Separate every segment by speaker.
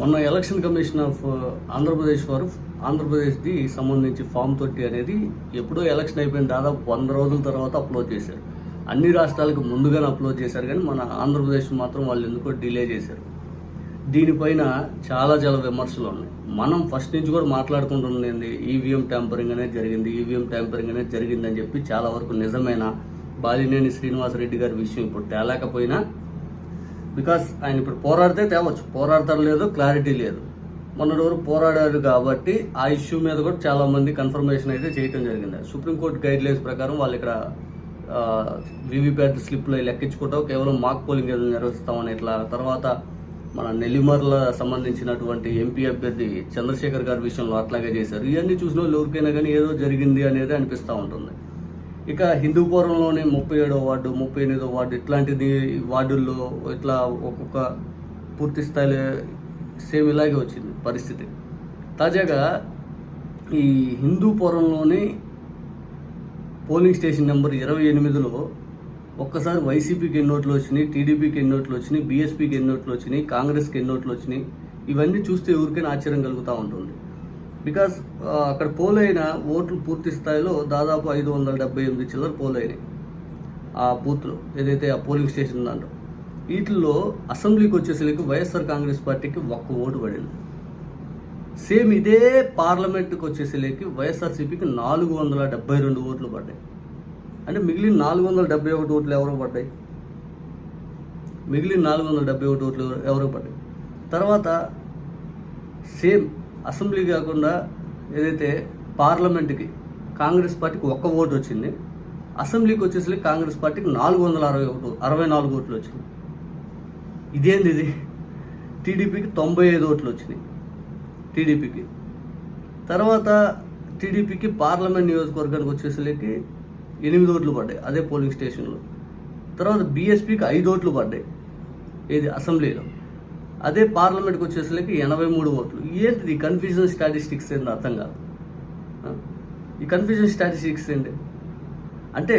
Speaker 1: మొన్న election commission of Andhra Pradesh వారు ఆంధ్రప్రదేశ్ది సంబంధించి ఫామ్ తోటి అనేది ఎప్పుడో ఎలక్షన్ అయిపోయిన దాదాపు వంద రోజుల తర్వాత అప్లోడ్ చేశారు. అన్ని రాష్ట్రాలకు ముందుగానే అప్లోడ్ చేశారు కానీ మన ఆంధ్రప్రదేశ్ మాత్రం వాళ్ళు ఎందుకో డిలే చేశారు. దీనిపైన చాలా చాలా విమర్శలు ఉన్నాయి. మనం ఫస్ట్ నుంచి కూడా మాట్లాడుకుంటున్నది ఈవీఎం ట్యాంపరింగ్ అనేది జరిగింది. ఈవీఎం ట్యాంపరింగ్ అనేది జరిగిందని చెప్పి చాలా వరకు నిజమైన బాలినేని శ్రీనివాసరెడ్డి గారి విషయం ఇప్పుడు తేలేకపోయినా బికాస్ ఆయన ఇప్పుడు పోరాడితే తేవచ్చు. పోరాడతారు లేదు క్లారిటీ లేదు. మొన్నటి వరకు పోరాడారు కాబట్టి ఆ ఇష్యూ మీద కూడా చాలా మంది కన్ఫర్మేషన్ అయితే చేయటం జరిగింది. సుప్రీంకోర్టు గైడ్ లైన్స్ ప్రకారం వాళ్ళు ఇక్కడ వీవీప్యాట్ స్లిప్లో లెక్కించుకుంటాం కేవలం మాక్ పోలింగ్ ఏదో నిర్వహిస్తామని ఇట్లా. తర్వాత మన నెల్లిమర్ల సంబంధించినటువంటి ఎంపీ అభ్యర్థి చంద్రశేఖర్ గారి విషయంలో అట్లాగే చేశారు. ఇవన్నీ చూసిన వాళ్ళు ఎవరికైనా కానీ ఏదో జరిగింది అనేది అనిపిస్తూ ఉంటుంది. ఇక హిందూపురంలోని ముప్పై ఏడో వార్డు ముప్పై ఎనిమిదో వార్డు ఇట్లాంటిది వార్డుల్లో ఇట్లా ఒక్కొక్క పూర్తి స్థాయిలో సేమ్ ఇలాగే వచ్చింది పరిస్థితి. తాజాగా ఈ హిందూపురంలోని పోలింగ్ స్టేషన్ నెంబర్ ఇరవై ఎనిమిదిలో ఒక్కసారి వైసీపీకి ఎన్ని ఓట్లు వచ్చినాయి టీడీపీకి ఎన్ని ఓట్లు వచ్చినాయి బీఎస్పీకి ఎన్ని ఓట్లు వచ్చినాయి కాంగ్రెస్కి ఎన్ని ఓట్లు వచ్చినాయి ఇవన్నీ చూస్తే ఎవరికైనా ఆశ్చర్యం కలుగుతూ ఉంటుంది. బికాస్ అక్కడ పోలైన ఓట్లు పూర్తి స్థాయిలో దాదాపు ఐదు వందల డెబ్బై ఎనిమిది చిల్లర పోలైనాయి. ఆ బూత్లో ఏదైతే ఆ పోలింగ్ స్టేషన్ దాంట్లో వీటిల్లో అసెంబ్లీకి వచ్చేసరికి వైఎస్ఆర్ కాంగ్రెస్ పార్టీకి ఒక్క ఓటు పడింది. సేమ్ ఇదే పార్లమెంట్కి వచ్చేసరికి వైఎస్ఆర్సీపీకి నాలుగు వందల డెబ్బై రెండు ఓట్లు పడ్డాయి. అంటే మిగిలిన నాలుగు వందల డెబ్బై ఒకటి ఓట్లు ఎవరు పడ్డాయి? మిగిలిన నాలుగు వందల డెబ్బై ఒకటి ఓట్లు ఎవరో పడ్డాయి? తర్వాత సేమ్ అసెంబ్లీ కాకుండా ఏదైతే పార్లమెంట్కి కాంగ్రెస్ పార్టీకి ఒక్క ఓటు వచ్చింది అసెంబ్లీకి వచ్చేసరికి కాంగ్రెస్ పార్టీకి నాలుగు వందల అరవై ఒకటి అరవై నాలుగు ఓట్లు వచ్చింది. ఇదేంది ఇది? టీడీపీకి తొంభై ఐదు ఓట్లు వచ్చినాయి టీడీపీకి. తర్వాత టీడీపీకి పార్లమెంట్ నియోజకవర్గానికి వచ్చేసరికి ఎనిమిది ఓట్లు పడ్డాయి అదే పోలింగ్ స్టేషన్లో. తర్వాత బీఎస్పీకి ఐదు ఓట్లు పడ్డాయి ఏది అసెంబ్లీలో. అదే పార్లమెంట్కి వచ్చేసరికి ఎనభై మూడు ఓట్లు. ఏంటిది కన్ఫ్యూజన్ స్టాటిస్టిక్స్ ఏంటి అర్థం కాదు. ఈ కన్ఫ్యూజన్ స్టాటిస్టిక్స్ ఏంటి? అంటే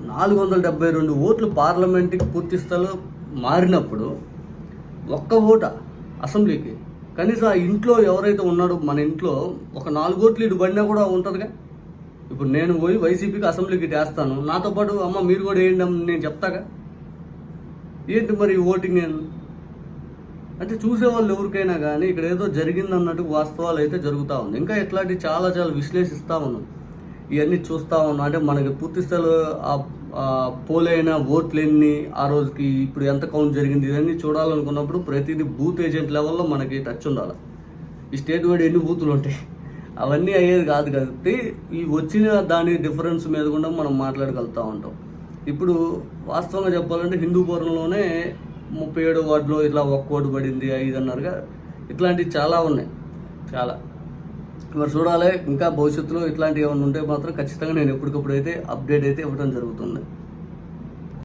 Speaker 1: నాలుగు వందల డెబ్బై రెండు ఓట్లు పార్లమెంట్కి పూర్తి స్థాయిలో మారినప్పుడు ఒక్క ఓట అసెంబ్లీకి కనీసం ఆ ఇంట్లో ఎవరైతే ఉన్నాడో మన ఇంట్లో ఒక నాలుగు ఓట్లు ఇటు పడినా కూడా ఉంటుందిగా. ఇప్పుడు నేను పోయి వైసీపీకి అసెంబ్లీకి వేస్తాను. నాతో పాటు అమ్మ మీరు కూడా వేయండి నేను చెప్తాగా. ఏంటి మరి ఓటింగ్ నేను అంటే చూసేవాళ్ళు ఎవరికైనా కానీ ఇక్కడ ఏదో జరిగింది అన్నట్టు వాస్తవాలు అయితే జరుగుతూ ఉంది. ఇంకా ఇట్లాంటి చాలా చాలా విశ్లేషిస్తూ ఉన్నాం. ఇవన్నీ చూస్తూ ఉన్నాం. అంటే మనకి పూర్తి స్థాయిలో ఆ- పోలైన ఓట్లు ఎన్ని ఆ రోజుకి ఇప్పుడు ఎంత కౌంట్ జరిగింది ఇవన్నీ చూడాలనుకున్నప్పుడు ప్రతిదీ బూత్ ఏజెంట్ లెవెల్లో మనకి టచ్ ఉండాలి. ఈ స్టేట్ వైడ్ ఎన్ని బూతులు ఉంటాయి? అవన్నీ అయ్యేది కాదు కాబట్టి ఈ వచ్చిన దాని డిఫరెన్స్ మీద కూడా మనం మాట్లాడగలుగుతూ ఉంటాం. ఇప్పుడు వాస్తవంగా చెప్పాలంటే హిందూ హిందూపురంలోనే ముప్పై ఏడు వార్డులో ఇట్లా ఒక్క ఓటు పడింది ఐదన్నారుగా అన్నారుగా. ఇట్లాంటివి చాలా ఉన్నాయి. చాలా. మరి చూడాలి ఇంకా భవిష్యత్తులో ఇట్లాంటివి ఏమైనా ఉంటే మాత్రం ఖచ్చితంగా నేను ఎప్పటికప్పుడు అయితే అప్డేట్ అయితే ఇవ్వడం జరుగుతుంది.